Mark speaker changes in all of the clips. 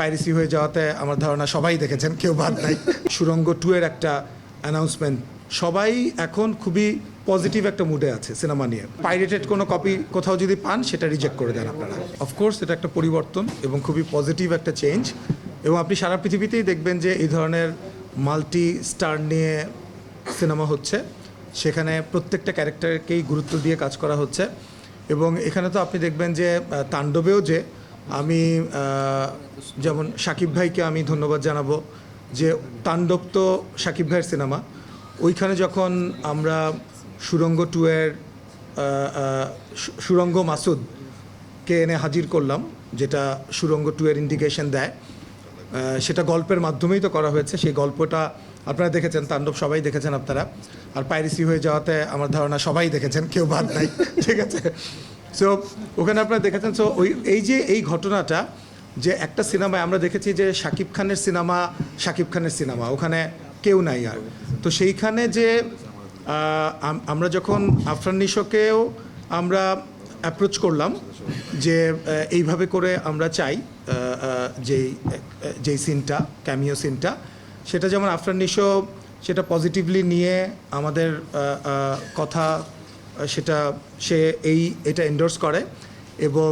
Speaker 1: Piracy হয়ে যাওয়াতে আমার ধারণা সবাই দেখেছেন, কেউ বাদ নাই। সুরঙ্গ টু এর একটা অ্যানাউন্সমেন্ট সবাই এখন খুবই পজিটিভ একটা মুডে আছে সিনেমা নিয়ে। পাইরেটেড কোনো কপি কোথাও যদি পান, সেটা রিজেক্ট করে দেন আপনারা। অফকোর্স এটা একটা পরিবর্তন এবং খুবই পজিটিভ একটা চেঞ্জ এবং আপনি সারা পৃথিবীতেই দেখবেন যে এই ধরনের মাল্টি স্টার নিয়ে সিনেমা হচ্ছে। সেখানে প্রত্যেকটা ক্যারেক্টারকেই গুরুত্ব দিয়ে কাজ করা হচ্ছে। এবং এখানে তো আপনি দেখবেন যে তাণ্ডবেও যে আমি যেমন সাকিব ভাইকে আমি ধন্যবাদ জানাব যে তাণ্ডব তো সাকিব ভাইয়ের সিনেমা। ওইখানে যখন আমরা সুরঙ্গ টু এর সুরঙ্গ মাসুদকে এনে হাজির করলাম, যেটা সুরঙ্গ টু এর ইন্ডিকেশন দেয় সেটা গল্পের মাধ্যমেই তো করা হয়েছে। সেই গল্পটা আপনারা দেখেছেন, তাণ্ডব সবাই দেখেছেন আপনারা। আর পাইরেসি হয়ে যাওয়াতে আমার ধারণা সবাই দেখেছেন, কেউ বাদ নাই, ঠিক আছে? সো ওখানে আপনারা দেখেছেন সো ওই, এই যে এই ঘটনাটা, যে একটা সিনেমায় আমরা দেখেছি যে শাকিব খানের সিনেমা, শাকিব খানের সিনেমা, ওখানে কেউ নাই আর। তো সেইখানে যে আমরা যখন আফরান নিশোকেও আমরা অ্যাপ্রোচ করলাম যে এইভাবে করে আমরা চাই যেই যেই সিনটা ক্যামিও সিনটা, সেটা যেমন আফরান নিশো সেটা পজিটিভলি নিয়ে আমাদের কথা সেটা সে এই, এটা এন্ডোর্স করে। এবং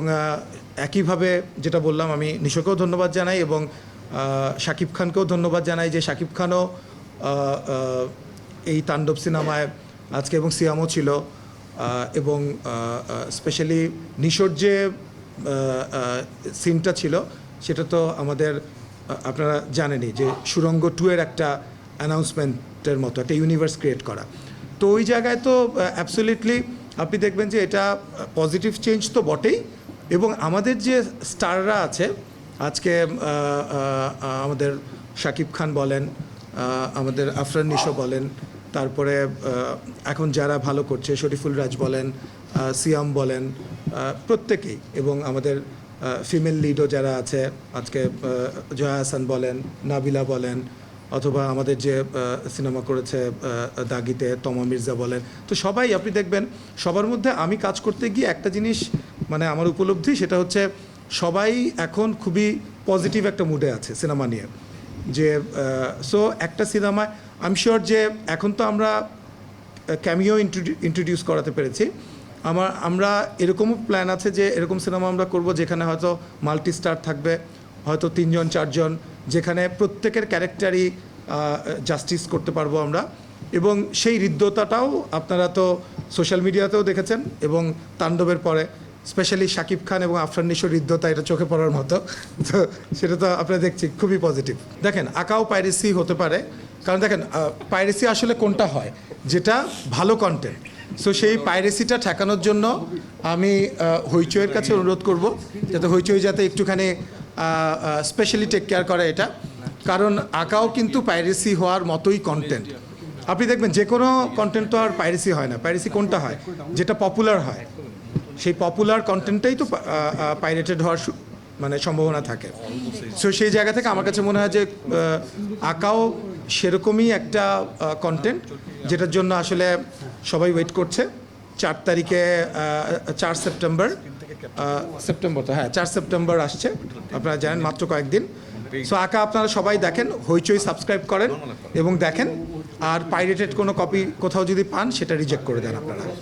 Speaker 1: একইভাবে যেটা বললাম, আমি নিশোকেও ধন্যবাদ জানাই এবং শাকিব খানকেও ধন্যবাদ জানাই যে শাকিব খানও এই তাণ্ডব সিনেমায় আজকে এবং সিয়ামও ছিল। এবং স্পেশালি নিশোর যে সিনটা ছিল, সেটা তো আমাদের আপনারা জানেনই যে সুরঙ্গ টু এর একটা অ্যানাউন্সমেন্টের মতো, একটা ইউনিভার্স ক্রিয়েট করা। তো ওই জায়গায় তো অ্যাবসোলিউটলি আপনি দেখবেন যে এটা পজিটিভ চেঞ্জ তো বটেই। এবং আমাদের যে স্টাররা আছে, আজকে আমাদের শাকিব খান বলেন আমাদের আফরান নিশো বলেন, তারপরে এখন যারা ভালো করছে, শরীফুল রাজ বলেন সিয়াম বলেন প্রত্যেকেই এবং আমাদের ফিমেল লিডও যারা আছে, আজকে জয়া হাসান বলেন, নাবিলা বলেন অথবা আমাদের যে সিনেমা করেছে দাগিতে তমা মির্জা বলেন। তো সবাই, আপনি দেখবেন, সবার মধ্যে আমি কাজ করতে গিয়ে একটা জিনিস মানে আমার উপলব্ধি, সেটা হচ্ছে সবাই এখন খুবই পজিটিভ একটা মুডে আছে সিনেমা নিয়ে। যে সো একটা সিনেমায় আই শিওর যে এখন তো আমরা ক্যামিও ইন্ট্রোডিউস করাতে পেরেছি। আমার, আমরা এরকমও প্ল্যান আছে যে, এরকম সিনেমা আমরা করব যেখানে হয়তো মাল্টি স্টার থাকবে, হয়তো তিনজন, চারজন যেখানে প্রত্যেকের ক্যারেক্টারই জাস্টিস করতে পারব আমরা। এবং সেই হৃদ্যতাটাও আপনারা তো সোশ্যাল মিডিয়াতেও দেখেছেন এবং তাণ্ডবের পরে, স্পেশালি শাকিব খান এবং আফরান নিশোর হৃদ্যতা এটা চোখে পড়ার মতো। তো সেটা তো আপনারা দেখছি, খুবই পজিটিভ দেখেন, আঁকাও পাইরেসি হতে পারে। কারণ দেখেন পাইরেসি আসলে কোনটা হয়? যেটা ভালো কন্টেন্ট সো সেই পাইরেসিটা ঠেকানোর জন্য আমি হইচইয়ের কাছে অনুরোধ করব, যাতে হইচই যাতে একটুখানি স্পেশালি টেক কেয়ার করে এটা। কারণ আঁকাও কিন্তু পাইরেসি হওয়ার মতোই কন্টেন্ট আপনি দেখবেন যে কোনো কন্টেন্ট তো আর পাইরেসি হয় না। পাইরেসি কোনটা হয়? যেটা পপুলার হয়। সেই পপুলার কন্টেন্টটাই তো পাইরেটেড হওয়ার মানে সম্ভাবনা থাকে। সো সেই জায়গা থেকে আমার কাছে মনে হয় যে আঁকাও সেরকমই একটা কন্টেন্ট যেটার জন্য আসলে সবাই ওয়েট করছে। চার তারিখে চার সেপ্টেম্বর সেপ্টেম্বর তো হ্যাঁ। চার সেপ্টেম্বর আসছে। আপনারা জানেন মাত্র কয়েকদিন। সো আঁকা আপনারা সবাই দেখেন হইচই সাবস্ক্রাইব করেন এবং দেখেন। আর পাইরেটেড কোনো কপি কোথাও যদি পান সেটা রিজেক্ট করে দেন আপনারা।